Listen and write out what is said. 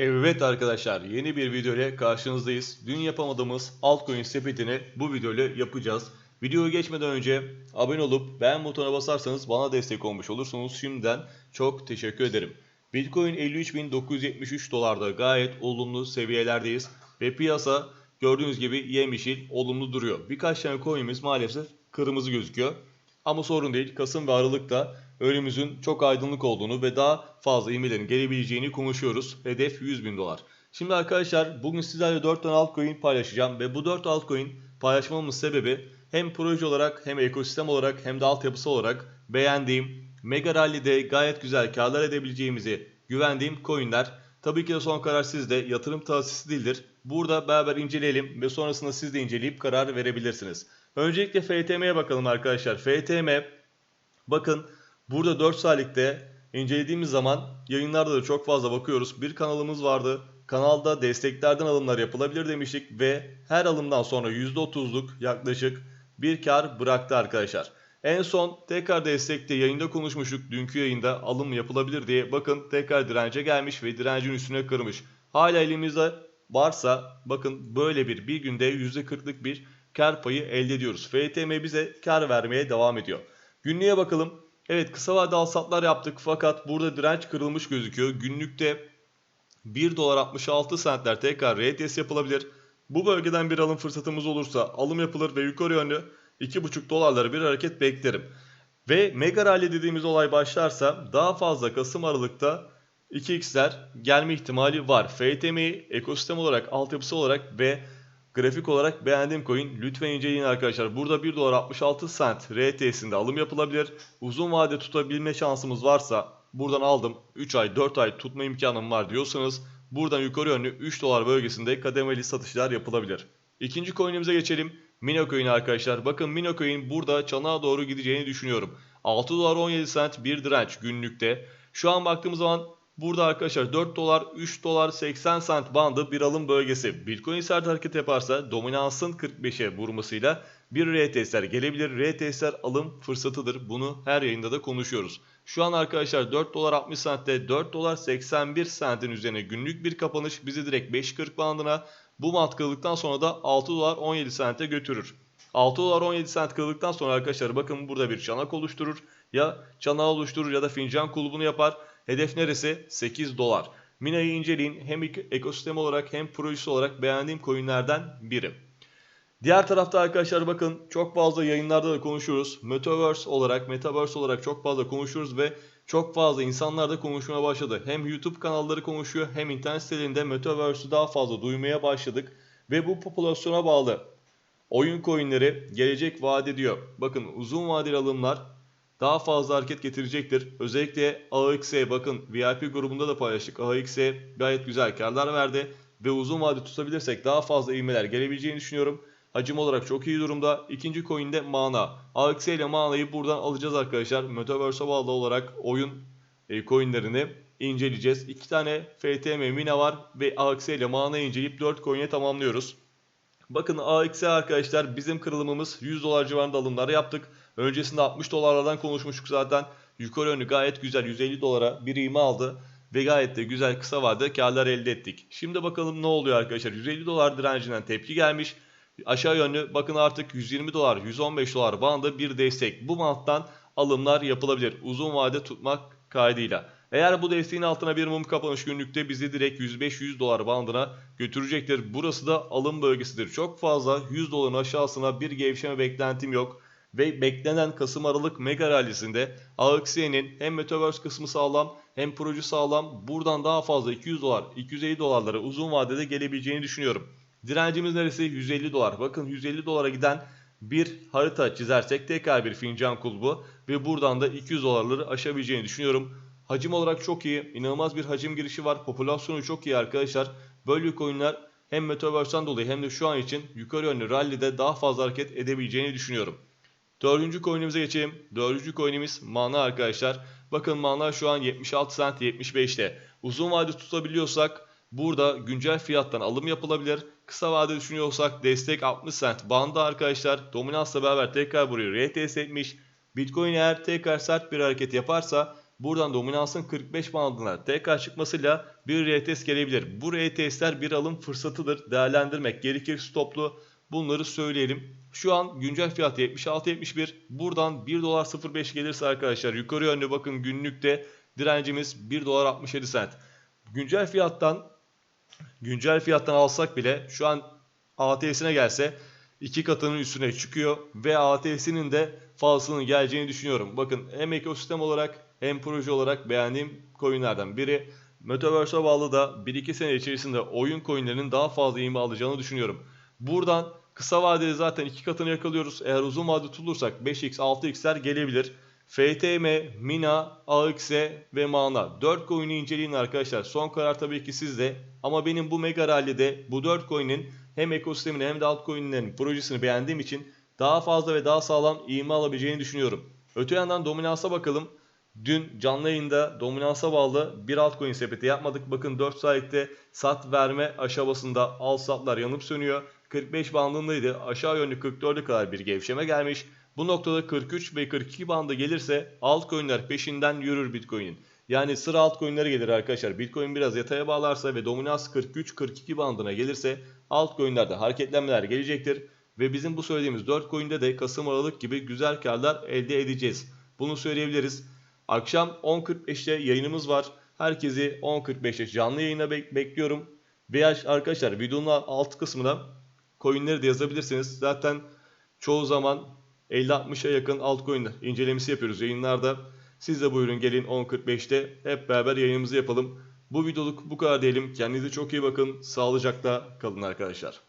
Evet arkadaşlar yeni bir video ile karşınızdayız. Dün yapamadığımız altcoin sepetini bu video ile yapacağız. Videoya geçmeden önce abone olup beğen butonuna basarsanız bana destek olmuş olursunuz. Şimdiden çok teşekkür ederim. Bitcoin 53.973 dolarda gayet olumlu seviyelerdeyiz. Ve piyasa gördüğünüz gibi yemyeşil olumlu duruyor. Birkaç tane coin'imiz maalesef kırmızı gözüküyor. Ama sorun değil. Kasım ve Aralık'ta önümüzün çok aydınlık olduğunu ve daha fazla ivmelerin gelebileceğini konuşuyoruz. Hedef 100 bin dolar. Şimdi arkadaşlar bugün sizlerle 4 tane altcoin paylaşacağım ve bu 4 altcoin paylaşmamın sebebi hem proje olarak hem ekosistem olarak hem de altyapısı olarak beğendiğim, Mega Rally'de gayet güzel karlar edebileceğimizi güvendiğim coinler. Tabii ki de son karar sizde. Yatırım tavsiyesi değildir. Burada beraber inceleyelim ve sonrasında siz de inceleyip karar verebilirsiniz. Öncelikle FTM'ye bakalım arkadaşlar. FTM bakın burada 4 saatlikte incelediğimiz zaman yayınlarda da çok fazla bakıyoruz. Bir kanalımız vardı. Kanalda desteklerden alımlar yapılabilir demiştik ve her alımdan sonra %30'luk yaklaşık bir kar bıraktı arkadaşlar. En son tekrar destekte yayında konuşmuştuk dünkü yayında alım yapılabilir diye. Bakın tekrar dirence gelmiş ve direncin üstüne kırmış. Hala elimizde varsa bakın böyle bir bir günde %40'lık bir kar payı elde ediyoruz. FTM bize kar vermeye devam ediyor. Günlüğe bakalım. Evet kısa vadeli alsatlar yaptık fakat burada direnç kırılmış gözüküyor. Günlükte 1 dolar 66 centler tekrar RTS yapılabilir. Bu bölgeden bir alım fırsatımız olursa alım yapılır ve yukarı yönlü 2,5 dolarları bir hareket beklerim. Ve mega rally dediğimiz olay başlarsa daha fazla Kasım Aralık'ta 2x'ler gelme ihtimali var. FTM'yi ekosistem olarak, altyapısı olarak ve grafik olarak beğendiğim coin lütfen inceleyin arkadaşlar. Burada 1 dolar 66 cent RTS'inde alım yapılabilir. Uzun vade tutabilme şansımız varsa buradan aldım 3 ay 4 ay tutma imkanım var diyorsanız buradan yukarı yönlü 3 dolar bölgesinde kademeli satışlar yapılabilir. İkinci coin'imize geçelim. Mino coin arkadaşlar. Bakın Mino coin burada çanağa doğru gideceğini düşünüyorum. 6 dolar 17 cent bir direnç günlükte. Şu an baktığımız zaman burada arkadaşlar 4 dolar 3 dolar 80 cent bandı bir alım bölgesi. Bitcoin sert hareket yaparsa dominansın 45'e vurmasıyla bir RTS'ler gelebilir. RTS'ler alım fırsatıdır. Bunu her yayında da konuşuyoruz. Şu an arkadaşlar 4 dolar 60 centte 4 dolar 81 centin üzerine günlük bir kapanış bizi direkt 5.40 bandına bu mant kırıldıktan sonra da 6 dolar 17 sente götürür. 6 dolar 17 sent kırıldıktan sonra arkadaşlar bakın burada bir çanak oluşturur. Ya çanağı oluşturur ya da fincan kulübünü yapar. Hedef neresi? 8 dolar. Mina'yı inceleyin. Hem ekosistem olarak hem projesi olarak beğendiğim coinlerden biri. Diğer tarafta arkadaşlar bakın çok fazla yayınlarda da konuşuyoruz. Metaverse olarak, Metaverse olarak çok fazla konuşuyoruz ve çok fazla insanlar da konuşmaya başladı. Hem YouTube kanalları konuşuyor hem internet sitelerinde Metaverse'ü daha fazla duymaya başladık. Ve bu popülasyona bağlı oyun coinleri gelecek vaat ediyor. Bakın uzun vadeli alımlar daha fazla hareket getirecektir. Özellikle AXE bakın VIP grubunda da paylaştık. AXE gayet güzel karlar verdi ve uzun vade tutabilirsek daha fazla ivmeler gelebileceğini düşünüyorum. Hacim olarak çok iyi durumda. İkinci coin'de Mana. AXE ile Mana'yı buradan alacağız arkadaşlar. Metaverse'e bağlı olarak oyun e, coinlerini inceleyeceğiz. İki tane FTM Mina var ve AXE ile Mana'yı inceleyip 4 coin'e tamamlıyoruz. Bakın AXE arkadaşlar bizim kırılımımız 100 dolar civarında alımlar yaptık. Öncesinde 60 dolarlardan konuşmuştuk zaten. Yukarı yönlü gayet güzel 150 dolara bir iğme aldı. Ve gayet de güzel kısa vadede karlar elde ettik. Şimdi bakalım ne oluyor arkadaşlar. 150 dolar direncinden tepki gelmiş. Aşağı yönlü bakın artık 120 dolar 115 dolar bandı bir destek. Bu manttan alımlar yapılabilir. Uzun vade tutmak kaydıyla. Eğer bu desteğin altına bir mum kapanış günlükte bizi direkt 105-100 dolar bandına götürecektir. Burası da alım bölgesidir. Çok fazla 100 doların aşağısına bir gevşeme beklentim yok. Ve beklenen Kasım Aralık mega rallisinde AXE'nin hem Metaverse kısmı sağlam hem proje sağlam. Buradan daha fazla 200 dolar 250 dolarlara uzun vadede gelebileceğini düşünüyorum. Direncimiz neresi? 150 dolar. Bakın 150 dolara giden bir harita çizersek tekrar bir fincan kulbu ve buradan da 200 dolarları aşabileceğini düşünüyorum. Hacim olarak çok iyi. inanılmaz bir hacim girişi var. Popülasyonu çok iyi arkadaşlar. Böyle coinler hem Metaverse'den dolayı hem de şu an için yukarı yönlü rallide daha fazla hareket edebileceğini düşünüyorum. Dördüncü coin'imize geçelim. Dördüncü coin'imiz Mana arkadaşlar. Bakın Mana şu an 76 cent 75'te. Uzun vade tutabiliyorsak burada güncel fiyattan alım yapılabilir. Kısa vade düşünüyorsak destek 60 cent bandı arkadaşlar. Dominansla beraber tekrar buraya retest etmiş. Bitcoin eğer tekrar sert bir hareket yaparsa buradan dominansın 45 bandına tekrar çıkmasıyla bir retest gelebilir. Bu retestler bir alım fırsatıdır. Değerlendirmek gerekir stoplu. Bunları söyleyelim. Şu an güncel fiyatı 76.71. Buradan 1 dolar 05 gelirse arkadaşlar yukarı yönlü bakın günlükte direncimiz 1 dolar 67 cent. Güncel fiyattan güncel fiyattan alsak bile şu an ATS'ine gelse iki katının üstüne çıkıyor ve ATS'inin de falsının geleceğini düşünüyorum. Bakın hem ekosistem olarak hem proje olarak beğendiğim coinlerden biri. Metaverse'e bağlı da 1-2 sene içerisinde oyun coinlerinin daha fazla ivme alacağını düşünüyorum. Buradan kısa vadeli zaten iki katını yakalıyoruz. Eğer uzun vadede tutulursak 5x 6x'ler gelebilir. FTM, Mina, AXE ve Mana 4 coin'i inceleyin arkadaşlar. Son karar tabii ki sizde. Ama benim bu mega rally'de bu 4 coin'in hem ekosistemini hem de altcoin'lerin projesini beğendiğim için daha fazla ve daha sağlam ivme alabileceğini düşünüyorum. Öte yandan dominansa bakalım. Dün canlı yayında dominansa bağlı bir altcoin sepeti yapmadık. Bakın 4 saatte sat verme aşamasında al satlar yanıp sönüyor. 45 bandındaydı. Aşağı yönlü 44'e kadar bir gevşeme gelmiş. Bu noktada 43 ve 42 bandı gelirse altcoin'ler peşinden yürür Bitcoin'in. Yani sıra altcoin'lere gelir arkadaşlar. Bitcoin biraz yataya bağlarsa ve dominans 43-42 bandına gelirse altcoin'lerde hareketlenmeler gelecektir. Ve bizim bu söylediğimiz 4 coin'de de Kasım Aralık gibi güzel karlar elde edeceğiz. Bunu söyleyebiliriz. Akşam 10.45'te yayınımız var. Herkesi 10.45'te canlı yayına bek- bekliyorum. Veya arkadaşlar videonun alt kısmına coinleri de yazabilirsiniz. Zaten çoğu zaman 50-60'a yakın altcoin incelemesi yapıyoruz yayınlarda. Siz de buyurun gelin 10.45'te hep beraber yayınımızı yapalım. Bu videoluk bu kadar diyelim. Kendinize çok iyi bakın. Sağlıcakla kalın arkadaşlar.